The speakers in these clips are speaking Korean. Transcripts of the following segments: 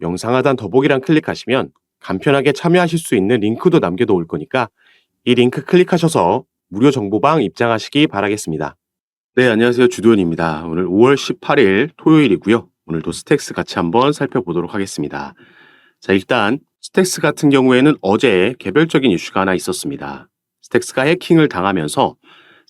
영상 하단 더보기란 클릭하시면 간편하게 참여하실 수 있는 링크도 남겨놓을 거니까 이 링크 클릭하셔서 무료 정보방 입장하시기 바라겠습니다. 네, 안녕하세요. 주도현입니다. 오늘 5월 18일 토요일이고요. 오늘도 스택스 같이 한번 살펴보도록 하겠습니다. 자, 일단 스택스 같은 경우에는 어제 개별적인 이슈가 하나 있었습니다. 스택스가 해킹을 당하면서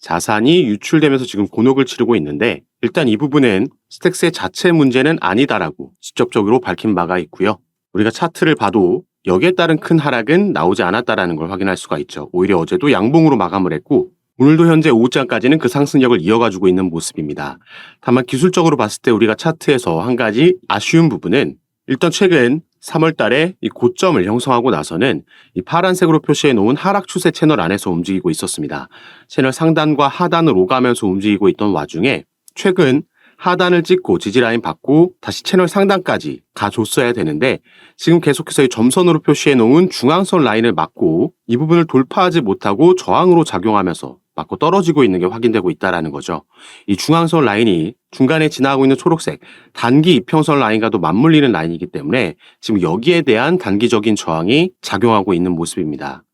자산이 유출되면서 지금 곤혹을 치르고 있는데 일단 이 부분은 스택스의 자체 문제는 아니다라고 직접적으로 밝힌 바가 있고요. 우리가 차트를 봐도 여기에 따른 큰 하락은 나오지 않았다라는 걸 확인할 수가 있죠. 오히려 어제도 양봉으로 마감을 했고 오늘도 현재 오후장까지는 그 상승력을 이어가지고 있는 모습입니다. 다만 기술적으로 봤을 때 우리가 차트에서 한 가지 아쉬운 부분은 일단 최근 3월 달에 이 고점을 형성하고 나서는 이 파란색으로 표시해 놓은 하락 추세 채널 안에서 움직이고 있었습니다. 채널 상단과 하단을 오가면서 움직이고 있던 와중에 최근 하단을 찍고 지지라인 받고 다시 채널 상단까지 가줬어야 되는데 지금 계속해서 이 점선으로 표시해 놓은 중앙선 라인을 맞고 이 부분을 돌파하지 못하고 저항으로 작용하면서 맞고 떨어지고 있는 게 확인되고 있다라는 거죠. 이 중앙선 라인이 중간에 지나가고 있는 초록색 단기 이평선 라인과도 맞물리는 라인이기 때문에 지금 여기에 대한 단기적인 저항이 작용하고 있는 모습입니다.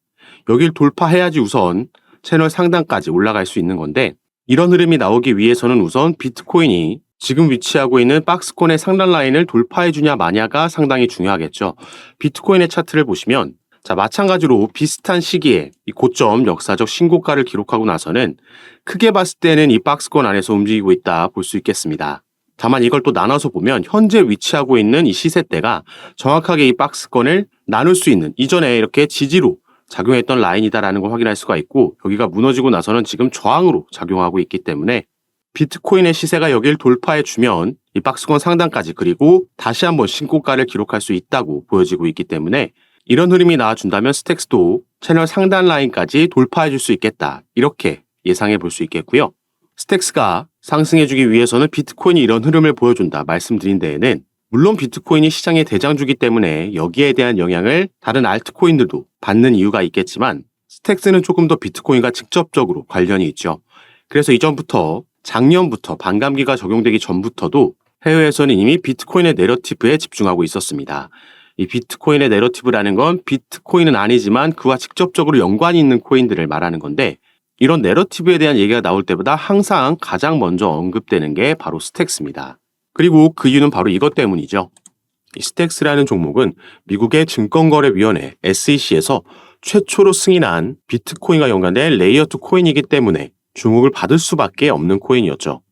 여길 돌파해야지 우선 채널 상단까지 올라갈 수 있는 건데 이런 흐름이 나오기 위해서는 우선 비트코인이 지금 위치하고 있는 박스권의 상단 라인을 돌파해 주냐 마냐가 상당히 중요하겠죠. 비트코인의 차트를 보시면 자, 마찬가지로 비슷한 시기에 이 고점 역사적 신고가를 기록하고 나서는 크게 봤을 때는 이 박스권 안에서 움직이고 있다 볼 수 있겠습니다. 다만 이걸 또 나눠서 보면 현재 위치하고 있는 이 시세대가 정확하게 이 박스권을 나눌 수 있는 이전에 이렇게 지지로 작용했던 라인이다라는 걸 확인할 수가 있고 여기가 무너지고 나서는 지금 저항으로 작용하고 있기 때문에 비트코인의 시세가 여길 돌파해 주면 이 박스권 상단까지 그리고 다시 한번 신고가를 기록할 수 있다고 보여지고 있기 때문에 이런 흐름이 나와준다면 스택스도 채널 상단 라인까지 돌파해 줄 수 있겠다. 이렇게 예상해 볼 수 있겠고요. 스택스가 상승해 주기 위해서는 비트코인이 이런 흐름을 보여준다 말씀드린 데에는 물론 비트코인이 시장의 대장주기 때문에 여기에 대한 영향을 다른 알트코인들도 받는 이유가 있겠지만 스택스는 조금 더 비트코인과 직접적으로 관련이 있죠. 그래서 이전부터 작년부터 반감기가 적용되기 전부터도 해외에서는 이미 비트코인의 내러티브에 집중하고 있었습니다. 이 비트코인의 내러티브라는 건 비트코인은 아니지만 그와 직접적으로 연관이 있는 코인들을 말하는 건데 이런 내러티브에 대한 얘기가 나올 때보다 항상 가장 먼저 언급되는 게 바로 스택스입니다. 그리고 그 이유는 바로 이것 때문이죠. 이 스택스라는 종목은 미국의 증권거래위원회 SEC에서 최초로 승인한 비트코인과 연관된 레이어2 코인이기 때문에 주목을 받을 수밖에 없는 코인이었죠.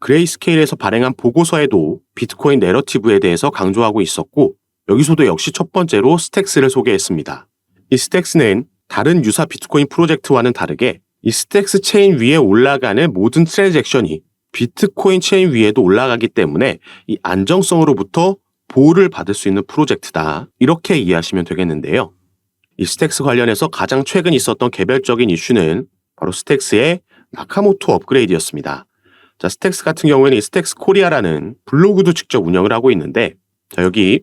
그레이스케일에서 발행한 보고서에도 비트코인 내러티브에 대해서 강조하고 있었고 여기서도 역시 첫 번째로 스택스를 소개했습니다. 이 스택스는 다른 유사 비트코인 프로젝트와는 다르게 이 스택스 체인 위에 올라가는 모든 트랜잭션이 비트코인 체인 위에도 올라가기 때문에 이 안정성으로부터 보호를 받을 수 있는 프로젝트다. 이렇게 이해하시면 되겠는데요. 이 스택스 관련해서 가장 최근 있었던 개별적인 이슈는 바로 스택스의 나카모토 업그레이드였습니다. 자, 스택스 같은 경우에는 이 스택스 코리아라는 블로그도 직접 운영을 하고 있는데 자, 여기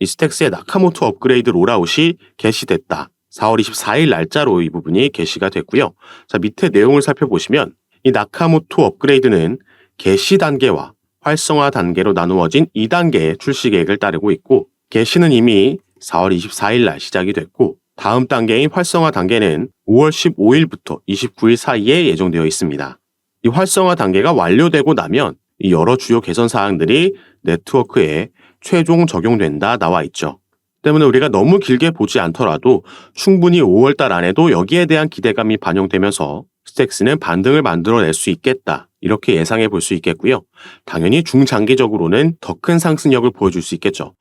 이 스택스의 나카모토 업그레이드 롤아웃이 개시됐다. 4월 24일 날짜로 이 부분이 게시가 됐고요. 자, 밑에 내용을 살펴보시면 이 나카모토 업그레이드는 개시 단계와 활성화 단계로 나누어진 2단계의 출시 계획을 따르고 있고 개시는 이미 4월 24일 날 시작이 됐고 다음 단계인 활성화 단계는 5월 15일부터 29일 사이에 예정되어 있습니다. 이 활성화 단계가 완료되고 나면 이 여러 주요 개선 사항들이 네트워크에 최종 적용된다 나와 있죠. 때문에 우리가 너무 길게 보지 않더라도 충분히 5월달 안에도 여기에 대한 기대감이 반영되면서 스택스는 반등을 만들어낼 수 있겠다. 이렇게 예상해 볼 수 있겠고요. 당연히 중장기적으로는 더 큰 상승력을 보여줄 수 있겠죠.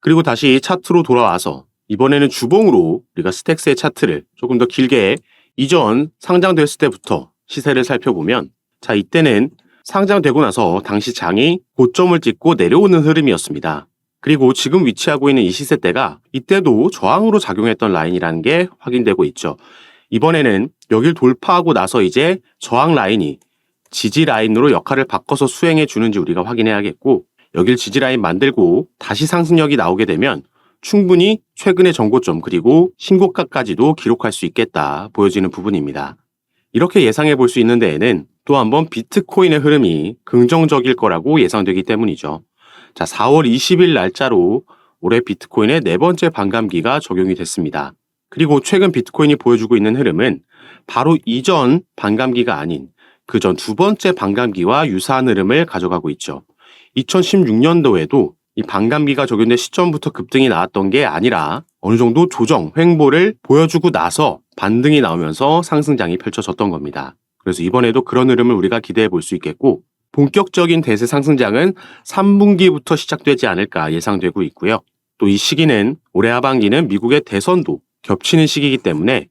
그리고 다시 차트로 돌아와서 이번에는 주봉으로 우리가 스택스의 차트를 조금 더 길게 이전 상장됐을 때부터 시세를 살펴보면 자 이때는 상장되고 나서 당시 장이 고점을 찍고 내려오는 흐름이었습니다. 그리고 지금 위치하고 있는 이 시세대가 이때도 저항으로 작용했던 라인이라는 게 확인되고 있죠. 이번에는 여길 돌파하고 나서 이제 저항 라인이 지지 라인으로 역할을 바꿔서 수행해 주는지 우리가 확인해야겠고 여길 지지 라인 만들고 다시 상승력이 나오게 되면 충분히 최근의 정고점 그리고 신고가까지도 기록할 수 있겠다 보여지는 부분입니다. 이렇게 예상해 볼 수 있는 데에는 또 한번 비트코인의 흐름이 긍정적일 거라고 예상되기 때문이죠. 자, 4월 20일 날짜로 올해 비트코인의 네 번째 반감기가 적용이 됐습니다. 그리고 최근 비트코인이 보여주고 있는 흐름은 바로 이전 반감기가 아닌 그 전 두 번째 반감기와 유사한 흐름을 가져가고 있죠. 2016년도에도 이 반감기가 적용된 시점부터 급등이 나왔던 게 아니라 어느 정도 조정, 횡보를 보여주고 나서 반등이 나오면서 상승장이 펼쳐졌던 겁니다. 그래서 이번에도 그런 흐름을 우리가 기대해 볼 수 있겠고 본격적인 대세 상승장은 3분기부터 시작되지 않을까 예상되고 있고요. 또 이 시기는 올해 하반기는 미국의 대선도 겹치는 시기이기 때문에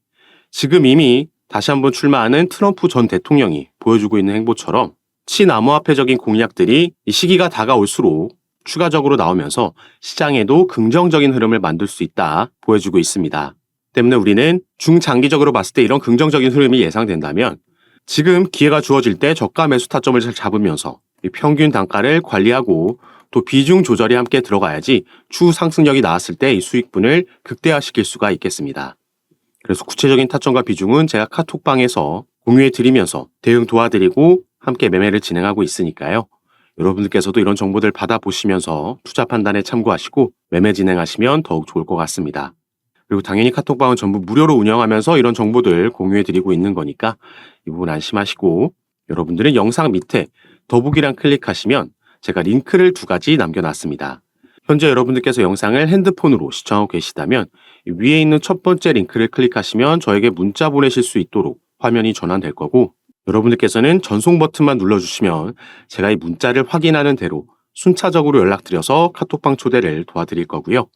지금 이미 다시 한번 출마하는 트럼프 전 대통령이 보여주고 있는 행보처럼 친암호화폐적인 공약들이 이 시기가 다가올수록 추가적으로 나오면서 시장에도 긍정적인 흐름을 만들 수 있다 보여주고 있습니다. 때문에 우리는 중장기적으로 봤을 때 이런 긍정적인 흐름이 예상된다면 지금 기회가 주어질 때 저가 매수 타점을 잘 잡으면서 이 평균 단가를 관리하고 또 비중 조절이 함께 들어가야지 추후 상승력이 나왔을 때 이 수익분을 극대화시킬 수가 있겠습니다. 그래서 구체적인 타점과 비중은 제가 카톡방에서 공유해 드리면서 대응 도와드리고 함께 매매를 진행하고 있으니까요. 여러분들께서도 이런 정보들 받아보시면서 투자 판단에 참고하시고 매매 진행하시면 더욱 좋을 것 같습니다. 그리고 당연히 카톡방은 전부 무료로 운영하면서 이런 정보들 공유해 드리고 있는 거니까 이 부분 안심하시고 여러분들은 영상 밑에 더보기란 클릭하시면 제가 링크를 두 가지 남겨놨습니다. 현재 여러분들께서 영상을 핸드폰으로 시청하고 계시다면 이 위에 있는 첫 번째 링크를 클릭하시면 저에게 문자 보내실 수 있도록 화면이 전환될 거고 여러분들께서는 전송 버튼만 눌러주시면 제가 이 문자를 확인하는 대로 순차적으로 연락드려서 카톡방 초대를 도와드릴 거고요.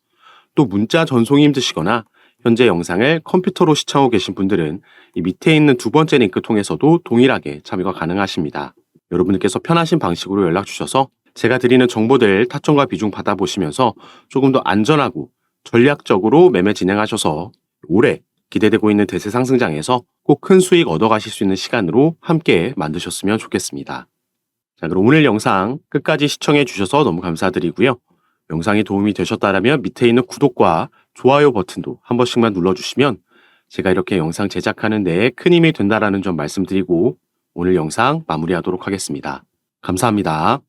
또 문자 전송이 힘드시거나 현재 영상을 컴퓨터로 시청하고 계신 분들은 이 밑에 있는 두 번째 링크 통해서도 동일하게 참여가 가능하십니다. 여러분들께서 편하신 방식으로 연락 주셔서 제가 드리는 정보들 타점과 비중 받아보시면서 조금 더 안전하고 전략적으로 매매 진행하셔서 올해 기대되고 있는 대세 상승장에서 꼭 큰 수익 얻어가실 수 있는 시간으로 함께 만드셨으면 좋겠습니다. 자, 그럼 오늘 영상 끝까지 시청해 주셔서 너무 감사드리고요. 영상이 도움이 되셨다면 밑에 있는 구독과 좋아요 버튼도 한 번씩만 눌러주시면 제가 이렇게 영상 제작하는 데에 큰 힘이 된다라는 점 말씀드리고 오늘 영상 마무리하도록 하겠습니다. 감사합니다.